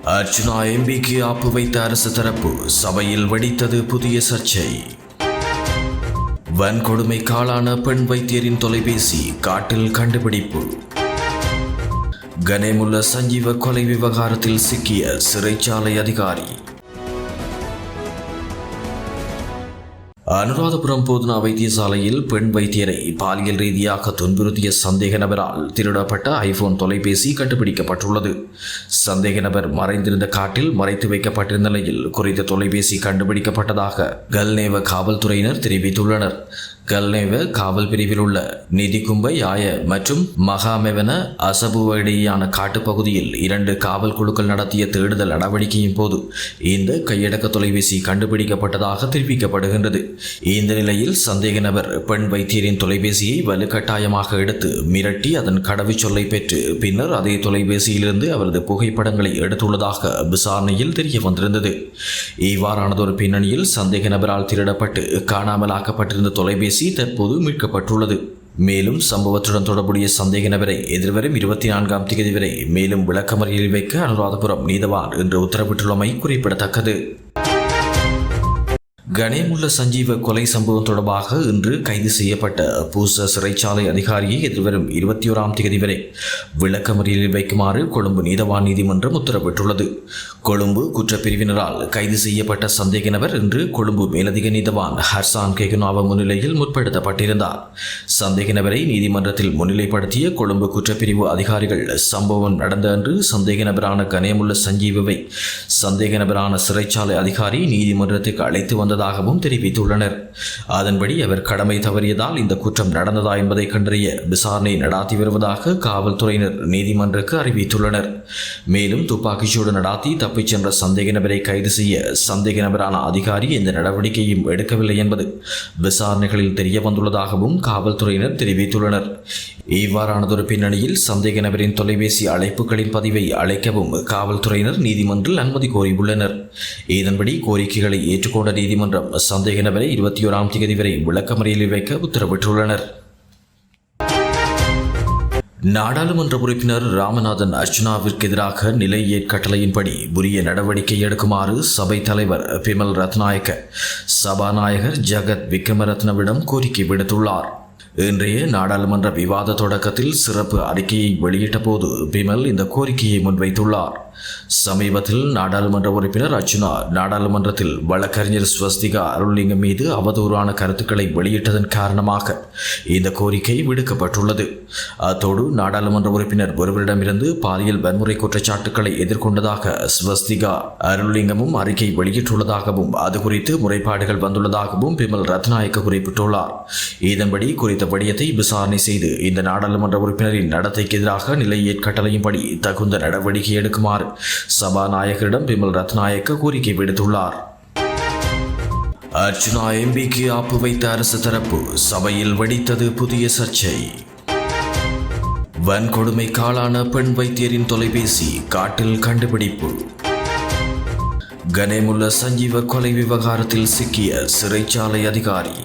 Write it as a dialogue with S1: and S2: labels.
S1: அர்ஜுனா எம்பிக்கு ஆப்பு வைத்த அரசு தரப்பு சபையில் வெடித்தது புதிய சர்ச்சை. வன்கொடுமை காலான பெண் வைத்தியரின் தொலைபேசி காட்டில் கண்டுபிடிப்பு. கனேமுல்ல சஞ்சீவ கொலை விவகாரத்தில் சிக்கிய சிறைச்சாலை அதிகாரி. அனுராதபுரம் போதனா வைத்தியசாலையில் பெண் வைத்தியரை பாலியல் ரீதியாக துன்புறுத்திய சந்தேக நபரால் திருடப்பட்ட ஐபோன் தொலைபேசி கண்டுபிடிக்கப்பட்டுள்ளது. சந்தேக நபர் மறைந்திருந்த காட்டில் மறைத்து வைக்கப்பட்டிருந்த நிலையில் குறித்த தொலைபேசி கண்டுபிடிக்கப்பட்டதாக கல்நேவ காவல்துறையினர் தெரிவித்துள்ளனர். கல்நேவ காவல் பிரிவில் உள்ள நிதிக்கும்பை ஆய மற்றும் மகாமெவன அசபுவ இடையேயான காட்டுப்பகுதியில் இரண்டு காவல் குழுக்கள் நடத்திய தேடுதல் நடவடிக்கையின் போது இந்த கையடக்க தொலைபேசி கண்டுபிடிக்கப்பட்டதாக தெரிவிக்கப்படுகின்றது. இந்த நிலையில் சந்தேக நபர் பெண் வைத்தியரின் தொலைபேசியை வலுக்கட்டாயமாக எடுத்து மிரட்டி அதன் கடவுச்சொல்லை பெற்று பின்னர் அதே தொலைபேசியிலிருந்து அவரது புகைப்படங்களை எடுத்துள்ளதாக விசாரணையில் தெரிய வந்திருந்தது. இவ்வாறானதொரு பின்னணியில் சந்தேக நபரால் திருடப்பட்டு காணாமலாக்கப்பட்டிருந்த தொலைபேசி தற்போது மீட்கப்பட்டுள்ளது. மேலும் சம்பவத்துடன் தொடர்புடைய சந்தேக நபரை எதிர்வரும் இருபத்தி நான்காம் தேதி வரை மேலும் விளக்கமறியலில் வைக்க அனுராதபுரம் நீதவான் என்று உத்தரவிட்டுள்ளமை குறிப்பிடத்தக்கது. கணேமுள்ள சஞ்சீவ கொலை சம்பவம் தொடர்பாக இன்று கைது செய்யப்பட்ட பூச சிறைச்சாலை அதிகாரியை எதிர்வரும் இருபத்தி ஓராம் தேதி வரை விளக்கமறியலில் வைக்குமாறு கொழும்பு நீதவான் நீதிமன்றம் உத்தரவிட்டுள்ளது. கொழும்பு குற்றப்பிரிவினரால் கைது செய்யப்பட்ட சந்தேக நபர் இன்று கொழும்பு மேலதிக நீதவான் ஹர்சான் கேகுனாவ முன்னிலையில் முற்படுத்தப்பட்டிருந்தார். சந்தேக நபரை நீதிமன்றத்தில் முன்னிலைப்படுத்திய கொழும்பு குற்றப்பிரிவு அதிகாரிகள் சம்பவம் நடந்த அன்று சந்தேக நபரான கணேமுள்ள சஞ்சீவவை சந்தேக நபரான சிறைச்சாலை அதிகாரி நீதிமன்றத்துக்கு அழைத்து வந்தது வந்ததாகவும் தெரிவித்துள்ளனர். அதன்படி அவர் கடமை தவறியதால் இந்த குற்றம் நடந்ததா என்பதை கண்டறிய விசாரணை நடாத்தி வருவதாக காவல்துறையினர் நீதிமன்றக்கு அறிவித்துள்ளனர். மேலும் துப்பாக்கிச்சூடு நடாத்தி தப்பிச் சென்ற சந்தேக நபரை கைது செய்ய சந்தேக நபரான அதிகாரி எந்த நடவடிக்கையும் எடுக்கவில்லை என்பது விசாரணைகளில் தெரிய வந்துள்ளதாகவும் காவல்துறையினர் தெரிவித்துள்ளனர். இவ்வாறானதொரு பின்னணியில் சந்தேக நபரின் தொலைபேசி அழைப்புகளின் பதிவை அழைக்கவும் காவல்துறையினர் நீதிமன்றில் அனுமதி கோரியுள்ளனர். இதன்படி கோரிக்கைகளை ஏற்றுக்கொண்ட நீதிமன்றம் சந்தேக நபரை இருபத்தி ஓராம் தேதி வரை விளக்கமறியலில் வைக்க உத்தரவிட்டுள்ளனர். நாடாளுமன்ற உறுப்பினர் ராமநாதன் அர்ச்சனாவிற்கு எதிராக நிலை ஏற்கட்டளையின்படி உரிய நடவடிக்கை எடுக்குமாறு சபை தலைவர் பிமல் ரத்நாயக்க சபாநாயகர் ஜகத் விக்ரமரத்னவிடம் கோரிக்கை விடுத்துள்ளார். இன்றைய நாடாளுமன்ற விவாத தொடக்கத்தில் சிறப்பு அறிக்கையை வெளியிட்ட போது பிமல் இந்த கோரிக்கையை முன்வைத்துள்ளார். சமீபத்தில் நாடாளுமன்ற உறுப்பினர் அர்ச்சுனா நாடாளுமன்றத்தில் வழக்கறிஞர் ஸ்வஸ்திகா அருள்லிங்கம் மீது அவதூறான கருத்துக்களை வெளியிட்டதன் காரணமாக இந்த கோரிக்கை விடுக்கப்பட்டுள்ளது. அத்தோடு நாடாளுமன்ற உறுப்பினர் ஒருவரிடமிருந்து பாலியல் வன்முறை குற்றச்சாட்டுக்களை எதிர்கொண்டதாக ஸ்வஸ்திகா அருள்லிங்கமும் அறிக்கை வெளியிட்டுள்ளதாகவும் அது குறித்து முறைப்பாடுகள் வந்துள்ளதாகவும் பிமல் ரத்நாயக்க குறிப்பிட்டுள்ளார். இதன்படி குறித்த விடயத்தை விசாரணை செய்து இந்த நாடாளுமன்ற உறுப்பினரின் நடத்தைக்கு எதிராக நிலை ஏற்கட்டளையின்படி தகுந்த நடவடிக்கை எடுக்குமாறு சபாநாயகரிடம் பிமல் ரத்நாயக்க கோரிக்கை விடுத்துள்ளார். அர்ச்சுனா எம்பிக்கு ஆப்பு வைத்த அரசு தரப்பு சபையில் வெடித்தது புதிய சர்ச்சை. வன்கொடுமை காலான பெண் வைத்தியரின் தொலைபேசி காட்டில் கண்டுபிடிப்பு. கனேமுல்ல சஞ்சீவ கொலை விவகாரத்தில் சிக்கிய சிறைச்சாலை அதிகாரி.